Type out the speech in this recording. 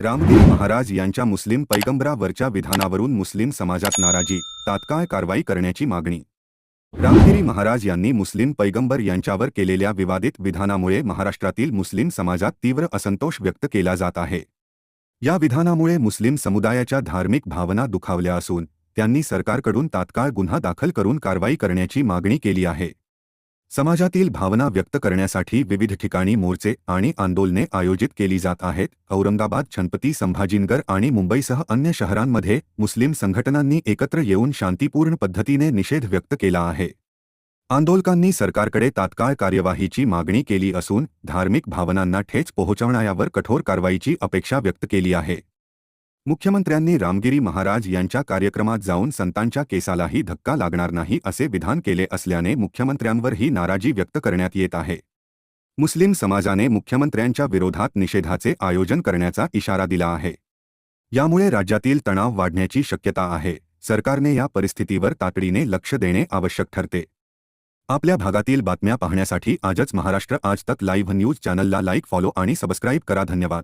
रामगिरी महाराज यांच्या मुस्लिम पैगंबरावरच्या विधानावरून मुस्लिम समाजात नाराजी तात्काळ कारवाई करण्याची मागणी. रामगिरी महाराज यांनी मुस्लिम पैगंबर यांच्यावर केलेल्या विवादित विधानामुळे महाराष्ट्रातील मुस्लिम समाजात तीव्र असंतोष व्यक्त केला जात आहे. या विधानामुळे मुस्लिम समुदायाच्या धार्मिक भावना दुखावल्या असून त्यांनी सरकारकडून तात्काळ गुन्हा दाखल करून कारवाई करण्याची मागणी केली आहे. समाजातील भावना व्यक्त करण्यासाठी विविध ठिकाणी मोर्चे आणि आंदोलने आयोजित केली जात आहेत. औरंगाबाद छत्रपती संभाजीनगर आणि मुंबईसह अन्य शहरांमध्ये मुस्लिम संघटनांनी एकत्र येऊन शांतीपूर्ण पद्धतीने निषेध व्यक्त केला आहे. आंदोलकांनी सरकारकडे तात्काळ कार्यवाहीची मागणी केली असून धार्मिक भावनांना ठेच पोहोचवण्यावर कठोर कारवाईची अपेक्षा व्यक्त केली आहे. मुख्यमंत्र्यांनी रामगिरी महाराज यांच्या कार्यक्रमात जाऊन संतांच्या केसालाही धक्का लागणार नाही असे विधान केले असल्याने मुख्यमंत्र्यांवर ही नाराजी व्यक्त करण्यात येत आहे. मुस्लिम समाजाने मुख्यमंत्र्यांच्या विरोधात निषेधाचे आयोजन करण्याचा इशारा दिला आहे. यामुळे राज्यातील तणाव वाढण्याची शक्यता आहे. सरकारने या परिस्थितीवर तातडीने लक्ष देणे आवश्यक ठरते. आपल्या भागातील बातम्या पाहण्यासाठी आजच महाराष्ट्र आज तक लाईव्ह न्यूज चॅनलला लाईक फॉलो आणि सबस्क्राईब करा. धन्यवाद.